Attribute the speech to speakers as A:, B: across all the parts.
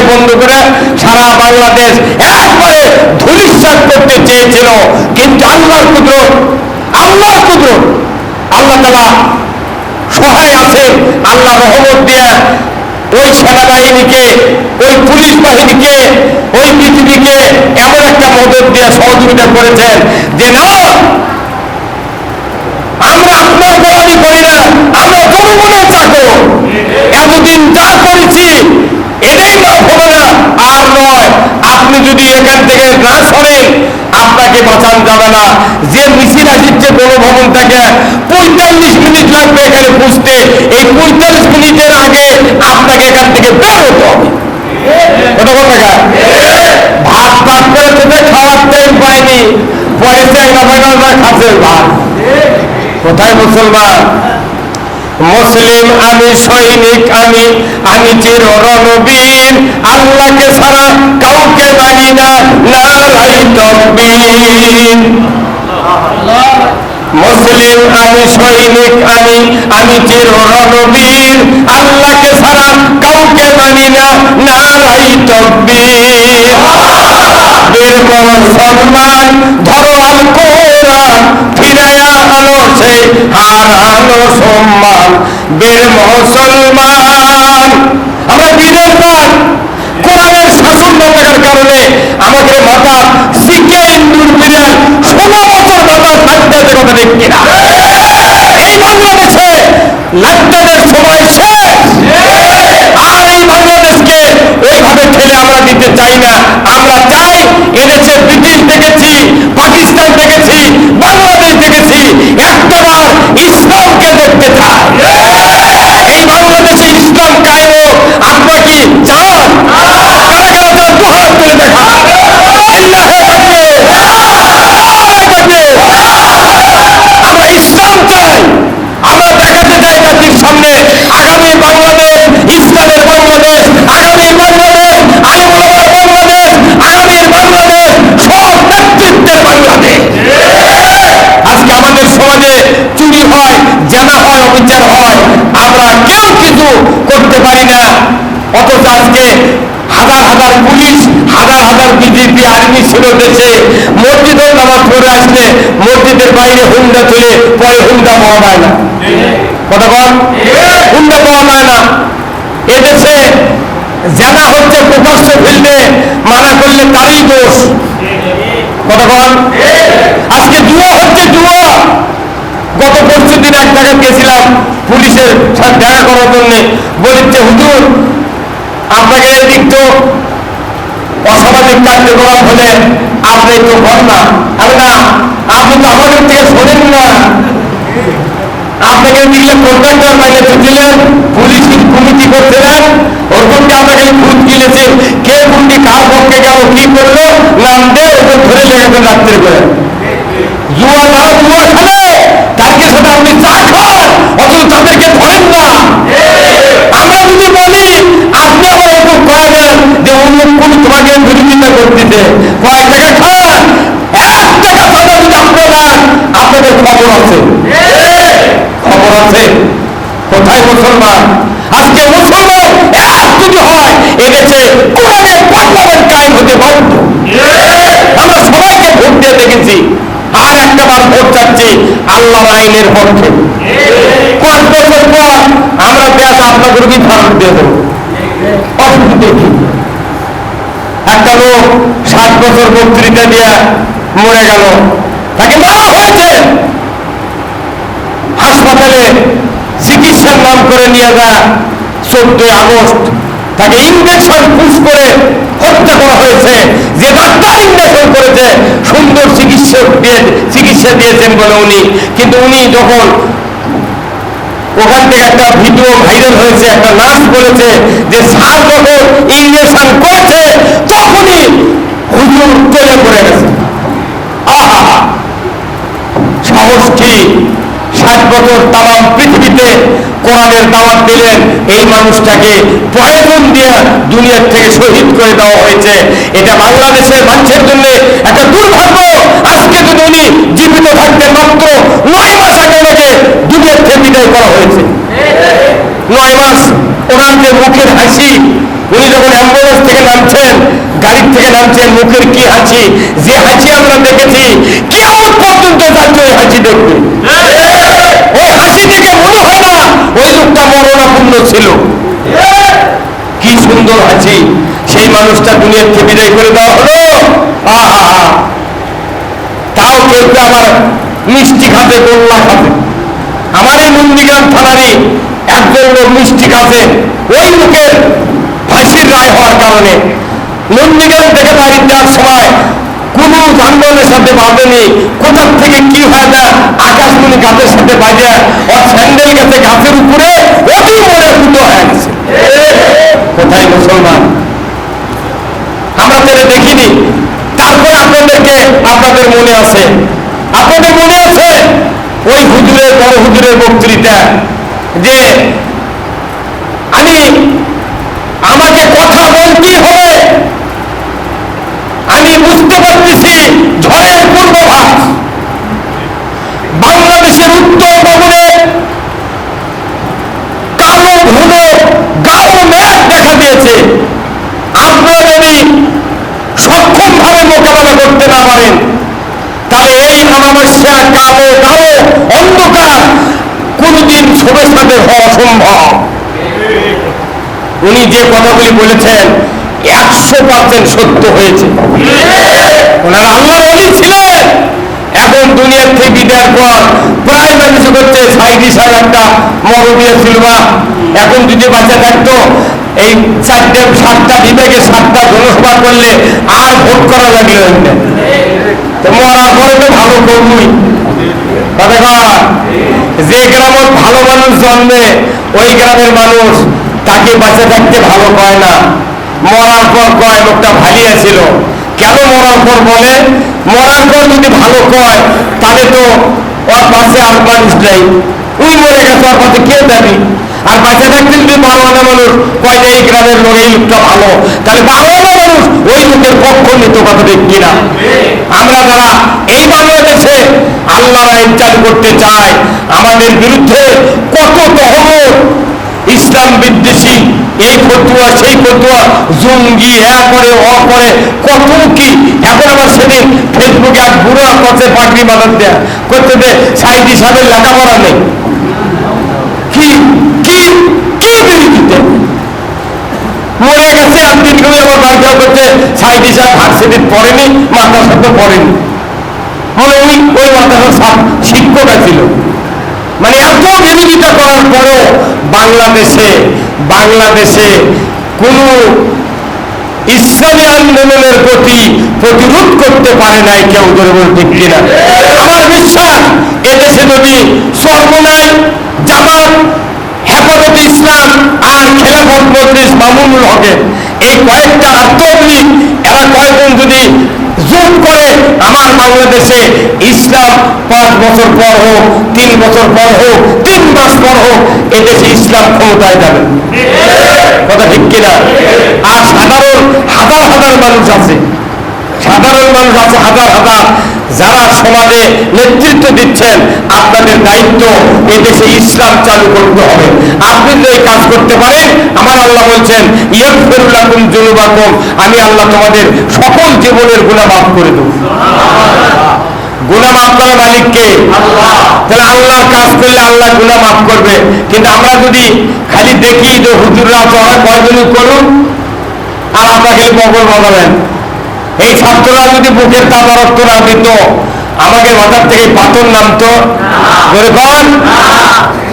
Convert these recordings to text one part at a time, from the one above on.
A: চোখে বন্ধ করে সারা বাংলাদেশ একবারে ধুলিশ্বাস করতে চেয়েছিল। কিন্তু আল্লাহর কুদরত আল্লাহর কুদরত, আল্লাহ তালা সহায় আছেন আল্লাহ রহমত দিয়ে ওই সেনাবাহিনীকে, ওই পুলিশ বাহিনীকে, ওই পৃথিবীকে এমন একটা মদত দিয়ে সহযোগিতা করেছেন যে না আমরা আপনার গোলামি করি না আমরা জনগণের চাকর এতদিন যা করেছি এটাই না হলো না আর নয় আপনি যদি এখান থেকে না সরেন বাঁচান যাবে না। যে মিছিল আসছে গণভবন থেকে, পঁয়তাল্লিশ মিনিট লাগবে এখানে পুষতে এই পঁয়তাল্লিশ মিনিটের আগে আপনাকে এখান থেকে বের হতে হবে। ভাত ভাত করে খাওয়ার টাইম খাচ্ছে ভাত কোথায় মুসলমান? মুসলিম আমি, সৈনিক আমি আমি চির রণবীর আল্লাহকে ছাড়া কাউকে মানি না, নারাই তকবীর। মুসলিম আমি, সৈনিক আমি আমি চির রণবীর আল্লাহকে ছাড়া কাউকে মানি না, নারাই তকবীর। বীর সম্মান, ধরো আল আনো সেই হারানো সম্মান, বের মুসলমান। আমরা দিনের পর কোরআনের শাসন না থাকার কারণে আমাদের মাথা শিখে ইন্দুর বীরের ষোলো বছর মাথা কথা দেখি না এই বাংলাদেশে লাগতাদের সময় শেষ আর এই বাংলাদেশকে ওইভাবে ঠেলে আমরা দিতে চাই না আমরা চাই এদেশে ব্রিটিশ দেখেছি পাকিস্তান দেখেছি বাংলাদেশ দেখেছি একটাবার ইসলামকে দেখতে চাই এই বাংলাদেশে ইসলাম কায়েম হোক। আপনারা কি চান কারা কারা চান দু হাত তুলে দেখা আল্লাহে তাকবীর। নারায়ে তাকবীর। আমরা ইসলাম চাই আমরা দেখাতে চাই জাতির সামনে আগামী বাংলাদেশ ইসলামের বাংলাদেশ আগামী বাংলাদেশ আলমার বাংলাদেশ আগামীর বাংলাদেশ সব নেতৃত্বের বাংলাদেশ আজকে আমাদের সমাজে চুরি হয় জানা হয় অবিচার হয় আমরা কেউ কিছু করতে পারি না অথচ আজকে হাজার হাজার পুলিশ হাজার হাজার বিজেপি দেশে মসজিদের নামাজ পড়ে আসলে মসজিদের বাইরে হুন্ডা তুলে পরে হুন্ডা পাওয়া যায় না। কথা বল। হুন্ডা পাওয়া যায় না। এদেশে জানা হচ্ছে প্রকাশ্য ফিল্ডে মানা করলে তারই দোষ। কথা বল। আজকে জুয়া হচ্ছে জুয়া। গত পরশু দিন এক জায়গায় গেছিলাম পুলিশের দেখা করার জন্য। বলিচ্ছে হুজুর, আপনাকে এদিক তো কার্যকলাপ হলে আপনি তো হন না। আরে না, আপনি তো আমাদের থেকে শোনেন না। আপনাকে দিলে কন্ট্রাক্টর মাইনে দিলেন পুলিশ কমিটি করছিলেন ওরকম আপনাকে খুঁজ গিলেছেন কে কুন্ডি কার পক্ষে গেল, কি করল? নাম দিয়ে ধরে লেগেছেন রাত্রে করে জুয়া যারা জুয়া খেলে আল্লাহর আইনের পক্ষে। পাঁচ বছর পর আমরা দেশ আপনাদের কি ভারত দিয়ে দেবো। অসুবিধে একটা লোক ষাট বছর বক্তৃতা দিয়ে মরে গেল। তাকে মারা হয়েছে। হাসপাতালে চিকিৎসার নাম করে নিয়ে যা চোদ্দই আগস্ট। তাকে ইঞ্জেকশন পুশ করে হত্যা করা হয়েছে, যে ডাক্তার ইঞ্জেকশন করেছে, সুন্দর চিকিৎসা দিয়ে চিকিৎসা দিয়েছেন বলে উনি। কিন্তু উনি যখন ওখান থেকে একটা ভিডিও ভাইরাল হয়েছে, একটা নার্স বলেছে যে স্যার যখন ইঞ্জেকশন করছে, তখনই হুজুর চলে পড়ে গেছে। আহা! সাহস কি? ষাট বছর তাম পৃথিবীতে কোরআনের দাওয়াত দিলেন। এই মানুষটাকে প্রয়োজন দিয়ে দুনিয়ার থেকে শহীদ করে দেওয়া হয়েছে। এটা বাংলাদেশের মানুষের জন্য একটা দুর্ভাগ্য। আজকে যদি উনি জীবিত থাকতেন মাত্র নয় মাস আগে ওনাকে দুনিয়ার থেকে বিদায় করা হয়েছে। নয় মাস ওনার যে মুখের হাসি, উনি যখন অ্যাম্বুলেন্স থেকে নামছেন, গাড়ির থেকে নামছেন, মুখের কি হাসি, যে হাসি আমরা দেখেছি কেমন পর্যন্ত ওই হাসি দেখবে ওই হাসি দেখে মনে হয় না ওই লোকটা মরণাপূর্ণ ছিল। কি সুন্দর হাসি। সেই মানুষটা দুনিয়ার থেকে বিদায় করে দেওয়া হলো। তাও কেউ আবার মিষ্টি খাতে গোল্লা খাতে আমার এই নন্দীগ্রাম থানারই একজন লোক মিষ্টি খাতে ওই লোকের ফাঁসির রায় হওয়ার কারণে নন্দীগ্রাম থেকে বাড়ি যাওয়ার সময় কোন যানবাহনের সাথে বাঁধেনি। কোথার থেকে কি হয় না আকাশমণি গাছের সাথে বাজে ওর স্যান্ডেল গেছে গাছের উপরে অতি মনে ফুটো হয়ে গেছে কোথায় মুসলমান আমরা তো এটা দেখিনি তারপরে আপনাদেরকে আপনাদের মনে আছে আপনাদের মনে আছে ওই হুজুরের বড় হুজুরের যে আমি আমাকে কথা বলতেই হবে। আমি বুঝতে পারতেছি ঝড়ের পূর্বাভাস। বাংলাদেশের উত্তর ভবনে কালো ধুলো গাঢ় মেঘ দেখা দিয়েছে। আপনারা যদি সক্ষম ভাবে মোকাবেলা করতে না পারেন, তাহলে এই অমাবস্যা কালো গাঢ় অন্ধকার কোনদিন ছোটের সাথে হওয়া সম্ভব। উনি যে কথাগুলি বলেছেন, একশো পার্সেন্ট সত্য হয়েছে। ওনারা আল্লাহ অলি ছিলেন। এখন দুনিয়ার থেকে বিদায়ের পর প্রায় মানুষ করছে সাইডি সাহেব একটা মরবিয়া ছিল এখন যদি বাচ্চা থাকতো, এই চারটে, সাতটা বিভাগে সাতটা জনসভা করলে আর ভোট করা লাগল মরার পরে তো ভালো করবই কথা যে গ্রামত ভালো মানুষ জন্মে, ওই গ্রামের মানুষ তাকে বাঁচে থাকতে ভালো কয় না। মরার পর কয়, লোকটা ভালিয়া ছিল। কেন মরার পর বলে, মরার পর যদি ভালো কয়, তাহলে তো ওর পাশে আর মানুষ নেই। উই মরে গেছে, ওর পাশে কেউ দেয়নি আর বাঁচে থাকতে যদি ভালো আনা মানুষ, কয় এই গ্রামের লোক, এই লোকটা ভালো। তাহলে ভালো আনা মানুষ, ওই লোকের পক্ষ নিত কথা ঠিক কিনা আমরা যারা আল্লাহ আইন চালু করতে চাই আমাদের বিরুদ্ধে কত তহমত ইসলাম বিদ্বেষী, এই ফতুয়া, সেই ফতুয়া, জঙ্গি এ করে, অ করে, কত কি? এখন আবার সেদিন ফেসবুকে এক বুড়ো করছে পাগড়ি বানার দেয়া। করতে দে সাইড হিসাবে লেখাপড়া নেই। কি? কি? কি বিরোধিতা? মরে গেছে আর তিন করে আমার বাড়িটাও করছে সাইড হিসাব ভার্সিটির পড়েনি মাদ্রাসা তো পড়েনি। মানে ওই ওই মাদ্রাসার শিক্ষক ছিল। মানে এত বিরোধিতা করার পরও বাংলাদেশে বাংলাদেশে কোন ইসলামী আন্দোলনের প্রতি প্রতিরোধ করতে পারে নাই কেউ ধরে বলে ঠিক কিনা আমার বিশ্বাস, এদেশে যদি সর্বনায় জামাত, হেফাজত ইসলাম আর খেলাফত মজলিস মামুনুল হকের এই কয়েকটা আত্মবিক এরা কয়েকজন যদি জোর করে আমার বাংলাদেশে ইসলাম পাঁচ বছর পর হোক, তিন বছর পর হোক, তিন মাস পর হোক, এদেশে ইসলাম ক্ষমতায় যাবে। কথা ঠিক কিনা? আর সাধারণ হাজার হাজার মানুষ আছে। সাধারণ মানুষ আছে হাজার হাজার। যারা সমাজে নেতৃত্ব দিচ্ছেন, আপনাদের দায়িত্ব এদেশে ইসলাম চালু করতে হবে। আপনি এই কাজ করতে পারেন, আমার আল্লাহ বলছেন ইয়ফিরুল্লাকুম জুনুবাকুম আমি আল্লাহ তোমাদের সকল জীবনের গুনাহ মাফ করে দেব। গুনাহ মাফ করার মালিককে তাহলে আল্লাহর কাজ করলে আল্লাহ গুনাহ মাফ করবে। কিন্তু আমরা যদি খালি দেখি যে হুজুররা চড়া কয়জনই করুন? আর খালি মগল বাজাবেন এই ছাত্ররা যদি বুকের তাজা রক্ত না দিত আমাকে মাথার থেকে পাথর নামতো।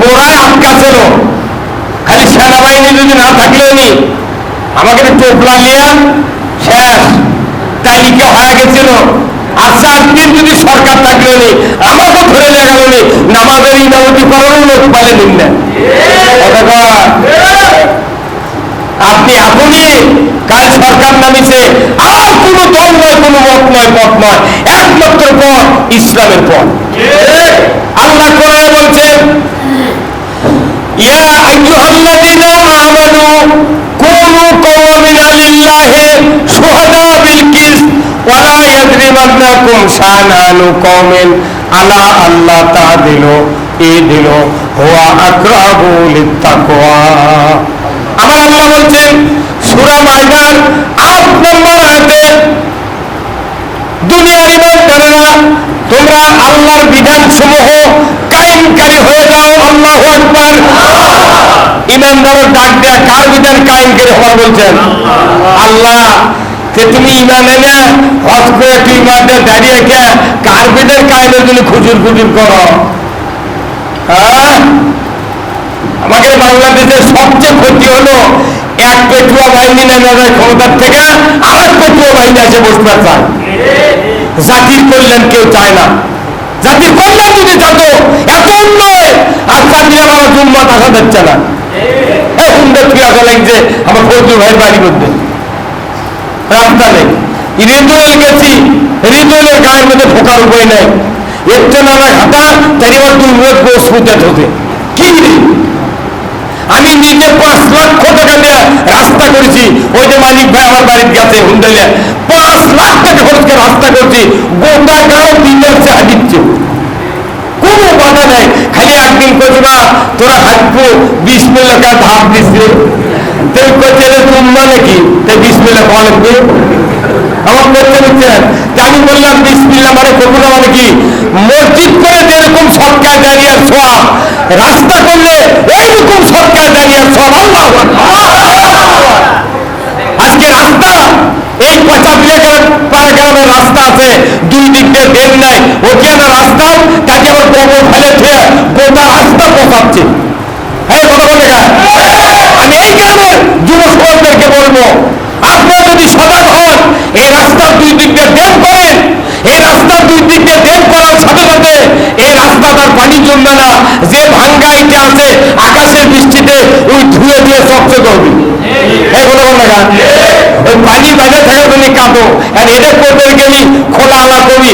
A: পোড়ায় আটকা ছিল খালি সেনাবাহিনী যদি না থাকলেও নি আমাকে টোপলা নিয়ে শেষ। তালিকা হয়ে গেছিল। আর চার দিন যদি সরকার থাকলেও নি আমাকে ধরে লেগাল নি নামাজের ইমামতি করারও লোক পালে নিন না আপনি এখনই কাল সরকার নামিছে আর কোন দল নয় কোন মত নয়। নয় একমাত্র পথ ইসলামের পথ। আল্লাহ কোরআনে বলছেন, ইয়া আইয়ুহাল্লাযীনা আমানু কুনু কওয়ামিনা লিল্লাহি শুহাদা বিল কিসত ইয়াজরিমান্নাকুম শানানু কওমিন। আলা আল্লাহ তা'দিলু হুয়া আকরাবু আমার আল্লাহ বলছেন, সূরা মাইদার 8 নম্বর আয়াতে মুসলমানেরা তোমরা আল্লাহর বিধান সমূহ কায়েমকারী হয়ে যাও, আল্লাহ আকবার। ইমানদার ডাক দেয়া, কার বিধান কায়েমকারী হওয়া বলছেন? আল্লাহ যে তুমি ইমান এনে হজ করে তুই ইমানদের দাঁড়িয়ে কে কার বিধান কায়েমের জন্য খুজুর খুজুর করো? হ্যাঁ? আমাদের বাংলাদেশের সবচেয়ে ক্ষতি হলো এক পেটুয়া বাহিনী নেমে যায় ক্ষমতার থেকে আর পেটুয়া বাহিনী এসে বসতে চায় জাতির কল্যাণ কেউ চায় না। জাতির কল্যাণ যদি চাত এত উন্নয় আর জাতিরা আমার জুম্মাত আসা যাচ্ছে না। সুন্দর আসা লাগছে আমার ফজলু ভাইয়ের বাড়ির মধ্যে। রাস্তা নেই রিদুয়েল গেছি রিদুয়েলের গায়ের মধ্যে ঢোকার উপায় নেই। একটু নামে হাঁটা তাই মিনিট গোস ফুটে হতে কি? আমি নিজে পাঁচ লক্ষ ভাই আমার গেছে পাঁচ লাখ টাকা খরচ করে করছি, গোটা নাই, খালি একদিন তোরা হাঁটবো, বিশ ধাপ দিচ্ছে। তুই কইছে, রে তোমরা নাকি তাই বিশ লাগবে আমার করতে আমি বললাম বিসমিল্লা মানে মানে কি মসজিদ করে যেরকম সরকার দাঁড়িয়ে সব রাস্তা করলে ওইরকম সরকার দাঁড়িয়ে সব আল্লাহ আজকে রাস্তা এই পচা বিলেকের পাড়াগ্রামের রাস্তা আছে? দুই দিক দিয়ে বেল নাই। ওখানে রাস্তাও আবার গোবর ফেলে দিয়ে গোটা রাস্তা পচাচ্ছে এই কথা বলে। আমি এই গ্রামের যুব বলব, আপনারা যদি সজাগ হন, এই রাস্তার দুই দিক দিয়ে বেল করেন এই রাস্তার দুই দিক দিয়ে বেল করার সাথে সাথে এই রাস্তাটার পানি জমবে না। যে ভাঙ্গা আছে, আকাশের বৃষ্টিতে ওই ধুয়ে ধুয়ে চকচক हे बोला बघ का पाणी माझ्या साहेब मी कापो आणि इथे कोणतरी गेली खोला आला कोणी